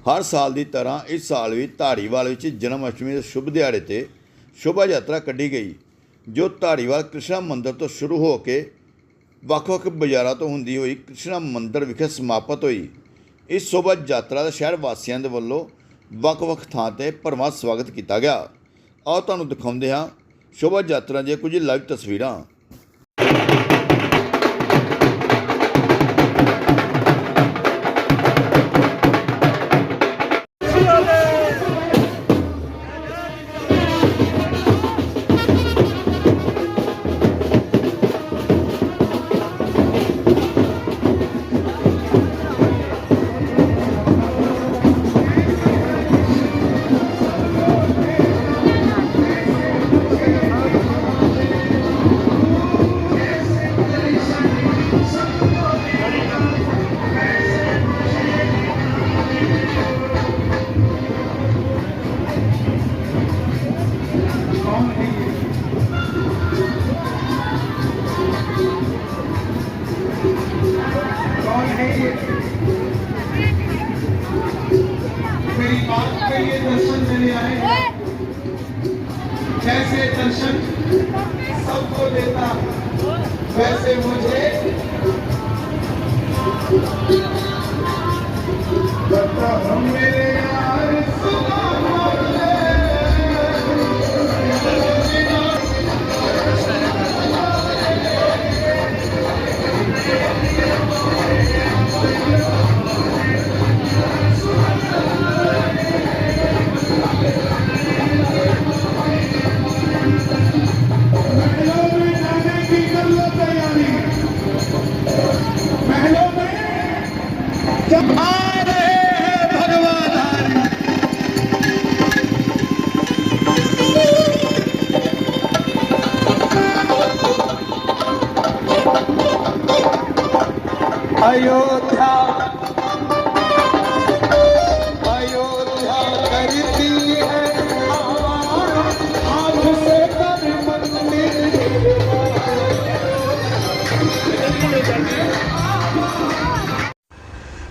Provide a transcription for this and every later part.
ਹਰ ਸਾਲ ਦੀ ਤਰ੍ਹਾਂ ਇਸ ਸਾਲ ਵੀ ਧਾਰੀਵਾਲ ਵਿੱਚ ਜਨਮ ਅਸ਼ਟਮੀ ਦੇ ਸ਼ੁਭ ਦਿਹਾੜੇ ਤੇ ਸ਼ੋਭਾ ਯਾਤਰਾ ਕੱਢੀ ਗਈ, ਜੋ ਧਾਰੀਵਾਲ ਕ੍ਰਿਸ਼ਨਾ ਮੰਦਿਰ ਤੋਂ ਸ਼ੁਰੂ ਹੋ ਕੇ ਵੱਖ-ਵੱਖ ਬਾਜ਼ਾਰਾਂ ਤੋਂ ਹੁੰਦੀ ਹੋਈ ਕ੍ਰਿਸ਼ਨਾ ਮੰਦਿਰ ਵਿਖੇ ਸਮਾਪਤ ਹੋਈ। ਇਸ ਸ਼ੋਭਾ ਯਾਤਰਾ ਦਾ ਸ਼ਹਿਰ ਵਾਸੀਆਂ ਦੇ ਵੱਲੋਂ ਵੱਖ-ਵੱਖ ਥਾਂ ਤੇ ਭਰਵਾਂ ਸਵਾਗਤ ਕੀਤਾ ਗਿਆ। ਆਓ ਤੁਹਾਨੂੰ ਦਿਖਾਉਂਦੇ ਹਾਂ ਸ਼ੋਭਾ ਯਾਤਰਾ ਦੀਆਂ ਕੁਝ ਲਾਈਵ ਤਸਵੀਰਾਂ। मेरी बात पे ये दर्शन देने आए जैसे दर्शन सबको देता वैसे मुझे बता हम मेरे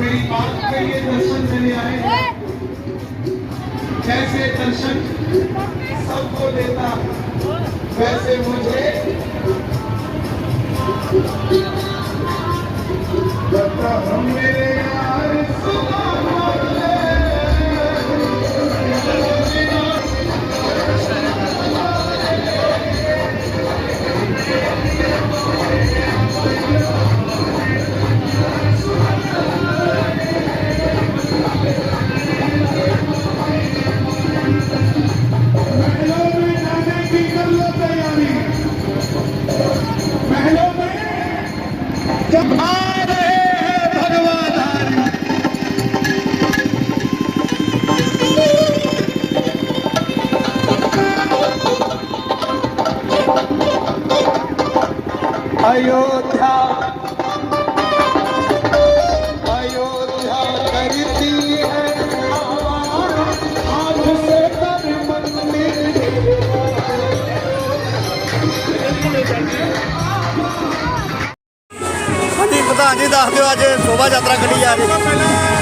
मेरी बात पे ये दर्शन देने आए हैं जैसे दर्शन सबको देता वैसे मुझे बता हम मेरे अयोध्या अयोध्या करती है हाथ से कर मंदिर ਹਾਂਜੀ ਪ੍ਰਧਾਨ ਜੀ ਦੱਸ ਦਿਓ ਅੱਜ ਸ਼ੋਭਾ ਯਾਤਰਾ ਕੱਢੀ ਜਾ ਰਹੀ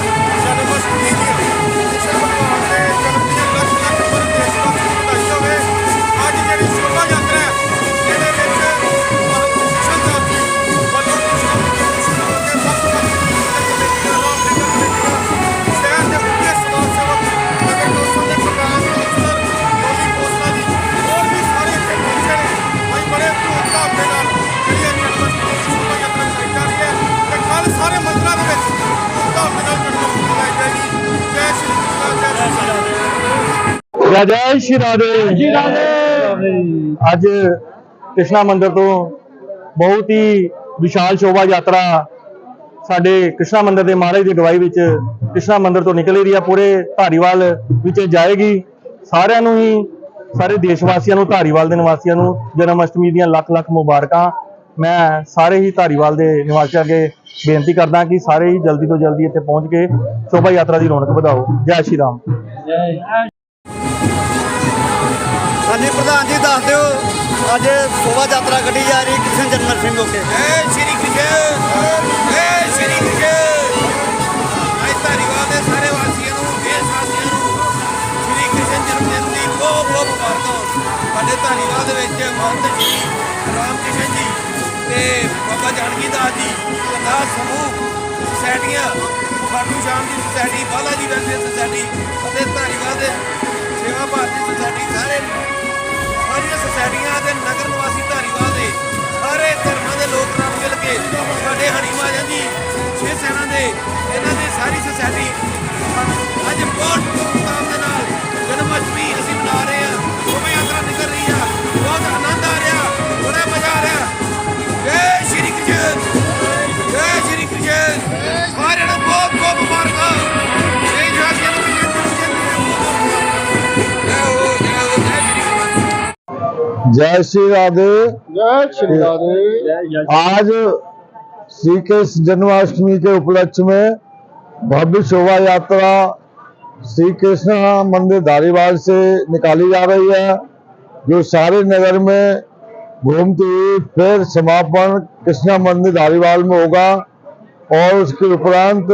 ਜੈ ਜੈ ਸ਼੍ਰੀ ਰਾਧੇ। ਸ਼੍ਰੀ ਰਾਧੇ। ਅੱਜ ਕ੍ਰਿਸ਼ਨਾ ਮੰਦਿਰ ਤੋਂ ਬਹੁਤ ਹੀ ਵਿਸ਼ਾਲ ਸ਼ੋਭਾ ਯਾਤਰਾ ਸਾਡੇ ਕ੍ਰਿਸ਼ਨਾ ਮੰਦਿਰ ਦੇ ਮਹਾਰਾਜ ਦੀ ਅਗਵਾਈ ਵਿੱਚ ਕ੍ਰਿਸ਼ਨਾ ਮੰਦਿਰ ਤੋਂ ਨਿਕਲ ਰਹੀ ਹੈ ਪੂਰੇ ਧਾਰੀਵਾਲ ਵਿੱਚ ਜਾਏਗੀ। ਸਾਰਿਆਂ ਨੂੰ ਹੀ ਸਾਰੇ ਦੇਸ਼ ਵਾਸੀਆਂ ਨੂੰ ਧਾਰੀਵਾਲ ਦੇ ਨਿਵਾਸੀਆਂ ਨੂੰ ਜਨਮ ਅਸ਼ਟਮੀ ਦੀਆਂ ਲੱਖ ਲੱਖ ਮੁਬਾਰਕਾਂ। ਮੈਂ ਸਾਰੇ ਹੀ ਧਾਰੀਵਾਲ ਦੇ ਨਿਵਾਸੀਆਂ ਅੱਗੇ ਬੇਨਤੀ ਕਰਦਾ ਕਿ ਸਾਰੇ ਹੀ ਜਲਦੀ ਤੋਂ ਜਲਦੀ ਇੱਥੇ ਪਹੁੰਚ ਕੇ ਸ਼ੋਭਾ ਯਾਤਰਾ ਦੀ ਰੌਣਕ ਵਧਾਓ। ਜੈ ਸ਼੍ਰੀ ਰਾਮ। ਹਾਂਜੀ, ਪ੍ਰਧਾਨ ਜੀ, ਦੱਸ ਦਿਓ, ਅੱਜ ਸ਼ੋਭਾ ਯਾਤਰਾ ਕੱਢੀ ਜਾ ਰਹੀ ਕ੍ਰਿਸ਼ਨ ਜਨਮ ਸਿੰਘ ਹੋ ਕੇ ਜੈ ਸ਼੍ਰੀ ਕ੍ਰਿਸ਼ਨ, ਜੈ ਸ਼੍ਰੀ ਕ੍ਰਿਸ਼ਨ। ਅੱਜ ਧਾਰੀਵਾਲ ਦੇ ਸਾਰੇ ਵਾਸੀਆਂ ਨੂੰ ਦੇਸ਼ ਵਾਸੀਆਂ ਨੂੰ। ਸ਼੍ਰੀ ਕ੍ਰਿਸ਼ਨ ਜਨਮ ਦਿਨ ਦੀ ਬਹੁਤ ਬਹੁਤ ਮੁਬਾਰਕਾਂ। ਸਾਡੇ ਧਾਰੀਵਾਲ ਦੇ ਵਿੱਚ ਮਹੰਤ ਜੀ, ਰਾਮ ਕ੍ਰਿਸ਼ਨ ਜੀ ਤੇ ਬਾਬਾ ਜਾਨਕੀ ਦਾਸ ਜੀ ਅਰਦਾਸ ਸਮੂਹ ਸੁਸਾਇਟੀਆਂ ਖਾਟੂ ਸ਼ਾਮ ਦੀ society, Bala ji welfare society. ਅਤੇ ਧਾਰੀਵਾਲ ਦੇ ਸੇਵਾ ਭਾਰਤੀ ਸੁਸਾਇਟੀ ਸਾਰੇ ਸਾਰੀਆਂ ਸੁਸਾਇਟੀਆਂ ਦੇ ਨਗਰ ਨਿਵਾਸੀ ਧਾਰੀਵਾਲ ਦੇ ਸਾਰੇ ਧਰਮਾਂ ਦੇ ਲੋਕ ਰਲ ਮਿਲ ਕੇ ਸਾਡੇ ਹਰੀ ਮਹਾਰਾਜ ਜੀ ਛੇ ਸੈਨਾ ਦੇ, ਇਹਨਾਂ ਦੀ ਸਾਰੀ ਸੁਸਾਇਟੀ। ਅੱਜ ਬਹੁਤ जय श्री राधे। जय श्री राधे। आज श्री कृष्ण जन्माष्टमी के उपलक्ष्य में भव्य शोभा यात्रा श्री कृष्ण मंदिर धारीवाल से निकाली जा रही है जो सारे नगर में घूमती हुई फिर समापन कृष्णा मंदिर धारीवाल में होगा और उसके उपरांत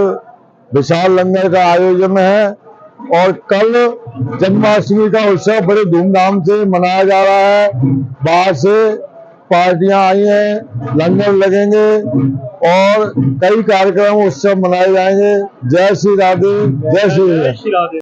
विशाल लंगर का आयोजन है। और कल जन्माष्टमी का उत्सव बड़े धूमधाम से मनाया जा रहा है। बाहर से पार्टियाँ आई हैं, लंगर लगेंगे और कई कार्यक्रम उत्सव मनाए जाएँगे। जय श्री राधे, जय श्री राधे।